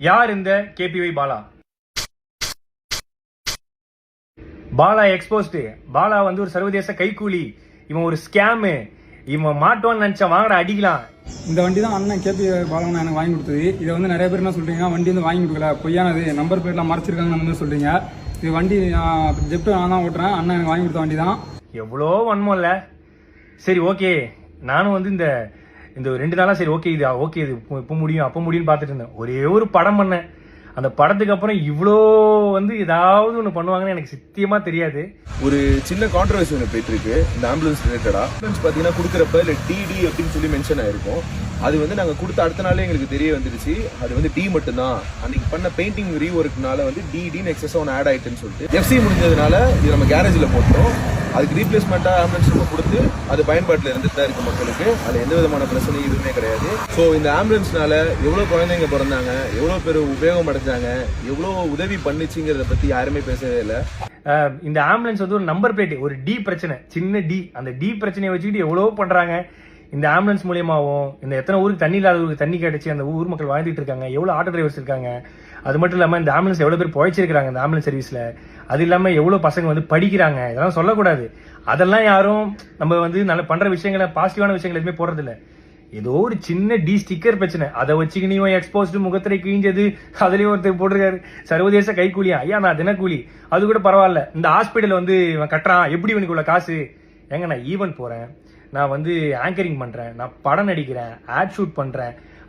யார் இந்த KPY Bala? Bala exposed Bala வந்து ஒரு சர்வதேச கைக்கூலி இவன் ஒரு ஸ்கேமு இவன் மாட்டோன்னு நினைச்சா வாங்கடா அடிக்கலாம். இந்த வண்டி தான் அண்ணன் கேபி பாலவன் எனக்கு வாங்கி கொடுத்தது. இதை வந்து நிறைய பேர் என்ன சொல்றீங்க? வண்டி வந்து வாங்கி கொடுக்கல. பொய்யானது. நம்பர் பிளேட்லாம் மறைச்சிருக்காங்கன்னு வந்து சொல்றீங்க. இது வண்டி ஜெப்ட் நான் தான் ஓட்டுறேன். அண்ணன் எனக்கு வாங்கி கொடுத்த வண்டி தான் எவ்வளோ வன்மம் இல்ல. சரி ஓகே நானும் வந்து இந்த இந்த ரெண்டு நாளாக சரி ஓகே இது ஓகே இது இப்போ- முடியும் அப்போ முடியும்னு பார்த்துட்டு இருந்தேன். ஒரே ஒரு படம் பண்ணேன். அந்த படத்துக்கு அப்புறம் இவ்வளோ வந்து ஏதாவது ஒன்று பண்ணுவாங்கன்னு எனக்கு சத்தியமாக தெரியாது. ஒரு சின்ன கான்ட்ரவர்சி ஒன்று போயிட்டு இருக்கு இந்த ஆம்புலன்ஸ் ரிலேட்டடா ஆம்புலன்ஸ் பார்த்தீங்கன்னா கொடுக்குறப்ப இல்லை டிடி அப்படின்னு சொல்லி மென்ஷன் ஆயிருக்கும். அது வந்து நாங்கள் கொடுத்த அடுத்த நாளே எங்களுக்கு தெரிய வந்துருச்சு அது வந்து டி மட்டும்தான். அன்னைக்கு பண்ண பெயிண்டிங் ரீஒர்க்னால வந்து டிடின்னு எக்ஸஸ் ஒன்று ஆட் ஆயிட்டுன்னு சொல்லிட்டு. எஃப்சி முடிஞ்சதுனால இது நம்ம கேரேஜில் போட்டோம் அதுக்கு ரீப்ளேஸ்மெண்ட்டாக ஆம்புலன்ஸ் நம்ம கொடுத்து அது பயன்பாட்டில் இருந்துட்டு தான் இருக்கு மக்களுக்கு. அதில் எந்த விதமான பிரச்சனையும் எதுவுமே கிடையாது. ஸோ இந்த ஆம்புலன்ஸ்னால எவ்வளோ குழந்தைங்க பிறந்தாங்க எவ்வளோ பேர் உபயோகம் அடைஞ்சாங்க எவ்வளோ உதவி பண்ணுச்சுங்கிறத பற்றி யாருமே பேசவே இல்லை. இந்த ஆம்புலன்ஸ் வந்து ஒரு நம்பர் பிளேட் ஒரு டி பிரச்சனை சின்ன டி அந்த டி பிரச்சனையை வச்சுக்கிட்டு எவ்வளவோ பண்றாங்க. இந்த ஆம்புலன்ஸ் மூலியமாகவும் இந்த எத்தனை ஊருக்கு தண்ணி இல்லாத ஊருக்கு தண்ணி கிடைச்சி அந்த ஊர் மக்கள் வாழ்ந்துட்டு இருக்காங்க எவ்வளவு ஆட்டோ டிரைவர்ஸ் இருக்காங்க அது மட்டும் இல்லாமல் இந்த ஆம்புலன்ஸ் எவ்வளோ பேர் புழைச்சிருக்கிறாங்க இந்த ஆம்புலன்ஸ் சர்வீஸில் அது இல்லாமல் எவ்வளோ பசங்க வந்து படிக்கிறாங்க. இதெல்லாம் சொல்லக்கூடாது. அதெல்லாம் யாரும் நம்ம வந்து நல்ல பண்ணுற விஷயங்களை பாசிட்டிவான விஷயங்கள் எதுவுமே போடுறதில்ல. ஏதோ ஒரு சின்ன டி ஸ்டிக்கர் பிரச்சனை. அதை வச்சுக்கினியும் எக்ஸ்போஸ்டு முகத்திரை கிழிஞ்சது அதுலேயும் ஒருத்தர் போட்டிருக்காரு. சர்வதேச கைக்கூலியா ஐயா நான் தினக்கூலி. அது கூட பரவாயில்ல. இந்த ஹாஸ்பிட்டல் வந்து இவன் கட்டுறான். எப்படி இவனுக்கு உள்ள காசு? ஏங்க நான் ஈவென்ட் போகிறேன் நான் வந்து ஆங்கரிங் பண்ணுறேன் நான் படம் நடிக்கிறேன். ஆட் ஷூட் பண்ணுறேன்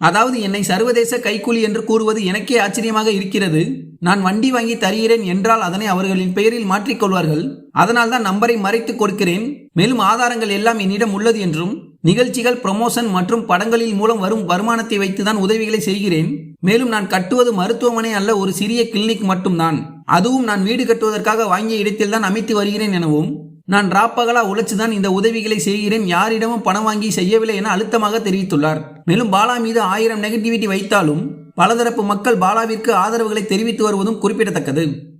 அதாவது என்னை சர்வதேச கைக்கூலி என்று கூறுவது எனக்கே ஆச்சரியமாக இருக்கிறது. நான் வண்டி வாங்கி தருகிறேன் என்றால் அதனை அவர்களின் பெயரில் மாற்றிக்கொள்வார்கள் அதனால் தான் நம்பரை மறைத்து கொடுக்கிறேன். மேலும் ஆதாரங்கள் எல்லாம் என்னிடம் உள்ளது என்றும் நிகழ்ச்சிகள் ப்ரமோஷன் மற்றும் படங்களில் மூலம் வரும் வருமானத்தை வைத்துதான் உதவிகளை செய்கிறேன். மேலும் நான் கட்டுவது மருத்துவமனை அல்ல ஒரு சிறிய கிளினிக் மட்டும்தான். அதுவும் நான் வீடு கட்டுவதற்காக வாங்கிய இடத்தில் தான் அமைத்து வருகிறேன் எனவும் நான் ராப்பகலா உழைச்சுதான் இந்த உதவிகளை செய்கிறேன். யாரிடமும் பணம் வாங்கி செய்யவில்லை என அழுத்தமாக தெரிவித்துள்ளார். மேலும் பாலா மீது ஆயிரம் நெகட்டிவிட்டி வைத்தாலும் பலதரப்பு மக்கள் பாலாவிற்கு ஆதரவுகளை தெரிவித்து வருவதும் குறிப்பிடத்தக்கது.